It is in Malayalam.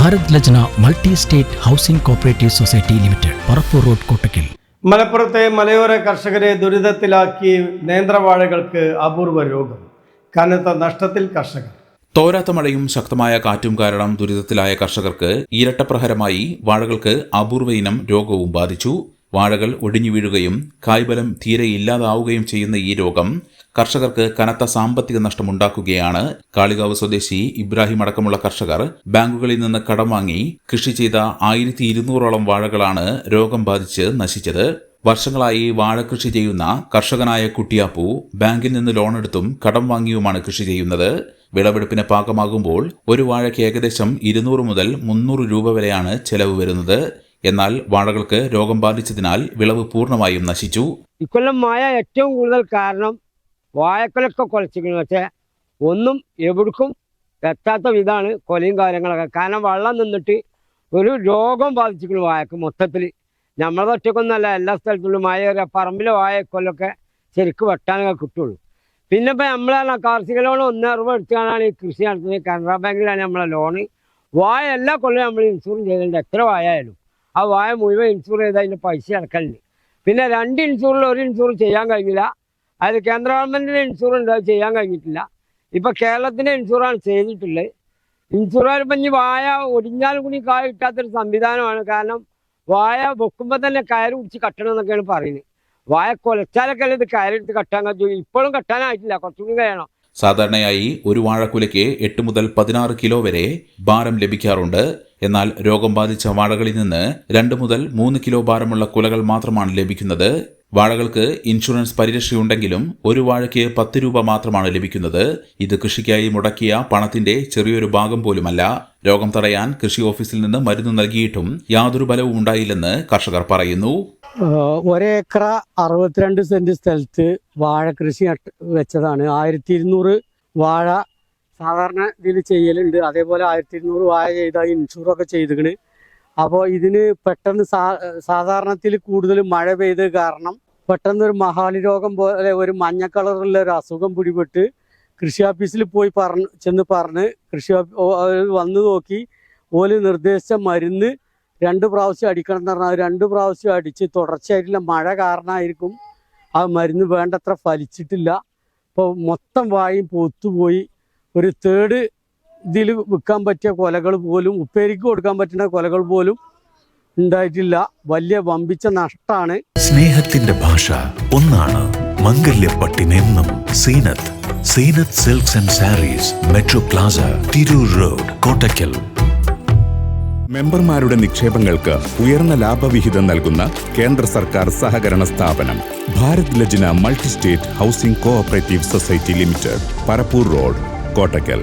Bharat Lajna multi state housing cooperative society limited Parappur road Kottakkal. മലപ്പുറത്തെ മലയോര കർഷകരെ ദുരിതത്തിലാക്കി നേന്ത്രവാഴകൾക്ക് അപൂർവ രോഗം കനത്ത നഷ്ടത്തിൽ കർഷകർ. തോരാത്ത മഴയും ശക്തമായ കാറ്റും കാരണം ദുരിതത്തിലായ കർഷകർക്ക് ഇരട്ടപ്രഹരമായി വാഴകൾക്ക് അപൂർവ ഇനം രോഗവും ബാധിച്ചു. വാഴകൾ ഒടിഞ്ഞു വീഴുകയും കായ്ബലം തീരെ ഇല്ലാതാവുകയും ചെയ്യുന്ന ഈ രോഗം കർഷകർക്ക് കനത്ത സാമ്പത്തിക നഷ്ടമുണ്ടാക്കുകയാണ്. കാളികാവ് സ്വദേശി ഇബ്രാഹിം അടക്കമുള്ള കർഷകർ ബാങ്കുകളിൽ നിന്ന് കടം വാങ്ങി കൃഷി ചെയ്ത ആയിരത്തി ഇരുന്നൂറോളം വാഴകളാണ് രോഗം ബാധിച്ച് നശിച്ചത്. വർഷങ്ങളായി വാഴകൃഷി ചെയ്യുന്ന കർഷകനായ കുട്ടിയാപ്പു ബാങ്കിൽ നിന്ന് ലോണെടുത്തും കടം വാങ്ങിയുമാണ് കൃഷി ചെയ്യുന്നത്. വിളവെടുപ്പിന് പാകമാകുമ്പോൾ ഒരു വാഴയ്ക്ക് ഏകദേശം ഇരുന്നൂറ് മുതൽ മുന്നൂറ് രൂപ വരെയാണ് ചെലവ് വരുന്നത്. എന്നാൽ വാഴകൾക്ക് രോഗം ബാധിച്ചതിനാൽ വിളവ് പൂർണമായും നശിച്ചു. ഇക്കൊല്ലം മഴ ഏറ്റവും കൂടുതൽ കാരണം വാഴക്കൊലൊക്കെ കുലച്ചിരിക്കുന്നു. പക്ഷേ ഒന്നും എവിടേക്കും എത്താത്ത വിധമാണ് കൊലയും കാര്യങ്ങളൊക്കെ. കാരണം വെള്ളം നിന്നിട്ട് ഒരു രോഗം ബാധിച്ചിരിക്കുന്നു വാഴക്ക് മൊത്തത്തിൽ നമ്മളെ ഒറ്റക്കൊന്നല്ല എല്ലാ സ്ഥലത്തുള്ള. കയറിയ പറമ്പിലെ വാഴക്കൊല്ലൊക്കെ ശരിക്കും വെട്ടാനൊക്കെ കിട്ടുള്ളൂ. പിന്നെ ഇപ്പം നമ്മളെ കാർഷിക ലോൺ ഒന്ന് അറുപത് എടുത്തുകൊണ്ടാണ് ഈ കൃഷി നടത്തുന്നത് കനറ ബാങ്കിലാണ് നമ്മളെ ലോണ്. വായ എല്ലാ കൊല്ലം നമ്മൾ ഇൻഷുറൻസ് ചെയ്തിട്ടുണ്ട് എത്ര ആയാലും ആ വായ മുഴുവൻ ഇൻഷൂർ ചെയ്ത് അതിന്റെ പൈസ അടക്കലുണ്ട് പിന്നെ രണ്ട് ഇൻഷൂറിൽ ഒരു ഇൻഷൂർ ചെയ്യാൻ കഴിഞ്ഞില്ല. അത് കേന്ദ്ര ഗവൺമെന്റിന്റെ ഇൻഷൂർ ഉണ്ട് അത് ചെയ്യാൻ കഴിഞ്ഞിട്ടില്ല. ഇപ്പം കേരളത്തിന്റെ ഇൻഷുറൻസ് ചെയ്തിട്ടുള്ളത്. ഇൻഷുറൻസ് ഇനി വായ ഒടിഞ്ഞാലും കൂടി കായ കിട്ടാത്തൊരു സംവിധാനമാണ്. കാരണം വായ വെക്കുമ്പോൾ തന്നെ കയറ് പിടിച്ച് കട്ടണം എന്നൊക്കെയാണ് പറയുന്നത്. വായ കൊലച്ചാലൊക്കെ അല്ലെങ്കിൽ ഇത് കയറെടുത്ത് കട്ടാൻ കഴിയും? ഇപ്പോഴും കട്ടാനായിട്ടില്ല. കുറച്ചും കൂടി കഴിയണം. സാധാരണയായി ഒരു വാഴക്കുലയ്ക്ക് എട്ട് മുതൽ പതിനാറ് കിലോ വരെ ഭാരം ലഭിക്കാറുണ്ട്. എന്നാൽ രോഗം ബാധിച്ച വാഴകളിൽ നിന്ന് രണ്ട് മുതൽ മൂന്ന് കിലോ ഭാരമുള്ള കുലകൾ മാത്രമാണ് ലഭിക്കുന്നത്. വാഴകൾക്ക് ഇൻഷുറൻസ് പരിരക്ഷയുണ്ടെങ്കിലും ഒരു വാഴയ്ക്ക് പത്ത് രൂപ മാത്രമാണ് ലഭിക്കുന്നത്. ഇത് കൃഷിക്കായി മുടക്കിയ പണത്തിന്റെ ചെറിയൊരു ഭാഗം പോലുമല്ല. രോഗം തടയാൻ കൃഷി ഓഫീസിൽ നിന്ന് മരുന്ന് നൽകിയിട്ടും യാതൊരു ഫലവും ഉണ്ടായില്ലെന്ന് കർഷകർ പറയുന്നു. ഒരേക്കറ അറുപത്തിരണ്ട് സെന്റ് സ്ഥലത്ത് വാഴ കൃഷി വെച്ചതാണ്. ആയിരത്തി ഇരുന്നൂറ് വാഴ സാധാരണ ഇതിൽ ചെയ്യലുണ്ട്. അതേപോലെ ആയിരത്തി ഇരുന്നൂറ് വാഴ ചെയ്ത ഇൻഷൂറൊക്കെ ചെയ്തിക്കണ്. അപ്പോൾ ഇതിന് പെട്ടെന്ന് സാധാരണത്തിൽ കൂടുതൽ മഴ പെയ്ത് കാരണം പെട്ടെന്ന് ഒരു മഹാലി രോഗം പോലെ ഒരു മഞ്ഞ കളറുള്ള ഒരു അസുഖം പിടിപെട്ട് കൃഷി ഓഫീസിൽ പോയി പറഞ്ഞ് ചെന്ന് പറഞ്ഞ് കൃഷി വന്ന് നോക്കി. ഓൽ നിർദ്ദേശിച്ച മരുന്ന് രണ്ട് പ്രാവശ്യം അടിക്കണം എന്ന് പറഞ്ഞാൽ രണ്ട് പ്രാവശ്യം അടിച്ച് തുടർച്ചയായിട്ടുള്ള മഴ കാരണമായിരിക്കും ആ മരുന്ന് വേണ്ടത്ര ഫലിച്ചിട്ടില്ല. അപ്പോൾ മൊത്തം വായും പൊത്തുപോയി. ഒരു തേർഡ് ഇതിൽ വിൽക്കാൻ പറ്റിയ കൊലകൾ പോലും ഉപ്പേരിക്ക് കൊടുക്കാൻ പറ്റുന്ന കൊലകൾ പോലും ഉണ്ടായിട്ടില്ല. വലിയ വമ്പിച്ച നഷ്ടമാണ്. സ്നേഹത്തിന്റെ ഭാഷ ഒന്നാണ് മംഗല്യപ്പട്ടിനെന്നും Zeenath. Zeenath silks and saris metro plaza Tirur road Kottakkal. മെമ്പർമാരുടെ നിക്ഷേപങ്ങൾക്ക് ഉയർന്ന ലാഭവിഹിതം നൽകുന്ന കേന്ദ്ര സർക്കാർ സഹകരണ സ്ഥാപനം Bharat Lajna multi state housing cooperative society limited Parappur road Kottakkal